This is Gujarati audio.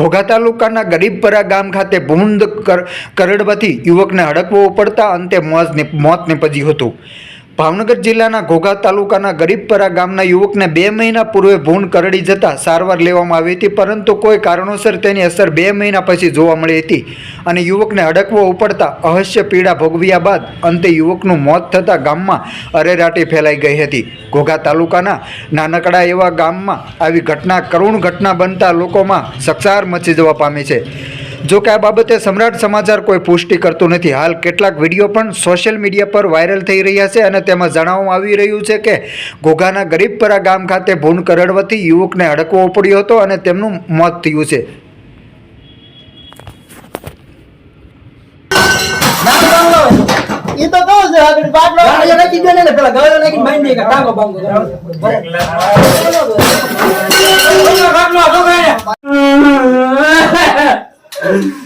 ઘોઘા તાલુકાના ગરીબપરા ગામ ખાતે ભૂંડ કર- કરડવાથી યુવકને હડકવો પડતા અંતે મોત નીપજ્યું હતું. ભાવનગર જિલ્લાના ઘોઘા તાલુકાના ગરીબપરા ગામના યુવકને બે મહિના પૂર્વે ભૂંડ કરડી જતા સારવાર લેવામાં આવી હતી, પરંતુ કોઈ કારણોસર તેની અસર બે મહિના પછી જોવા મળી હતી અને યુવકને અડકવો ઉપડતા અહસ્ય પીડા ભોગવ્યા બાદ અંતે યુવકનું મોત થતાં ગામમાં અરેરાટી ફેલાઈ ગઈ હતી. ઘોઘા તાલુકાના નાનકડા એવા ગામમાં આવી ઘટના, કરુણ ઘટના બનતા લોકોમાં સકસાર મચી જવા પામી છે. જો કે આ બાબતે સમ્રાટ સમાચાર કોઈ પુષ્ટિ કરતું નથી. હાલ કેટલાક વીડિયો પણ સોશિયલ મીડિયા પર વાયરલ થઈ રહ્યા છે અને તેમાં જણાવવામાં આવી રહ્યું છે કે ઘોઘાના ગરીબપરા ગામ ખાતે ભૂન કરડવાથી યુવકને અડકવો પડ્યો હતો અને તેમનું મોત થયું છે. ઈ તો કહું છું આગળ બાટલો ગાળિયા નાખી દે ને પેલા ગાળિયા નાખીને બાંધી દે, ટાંગો બાંધો. Ah!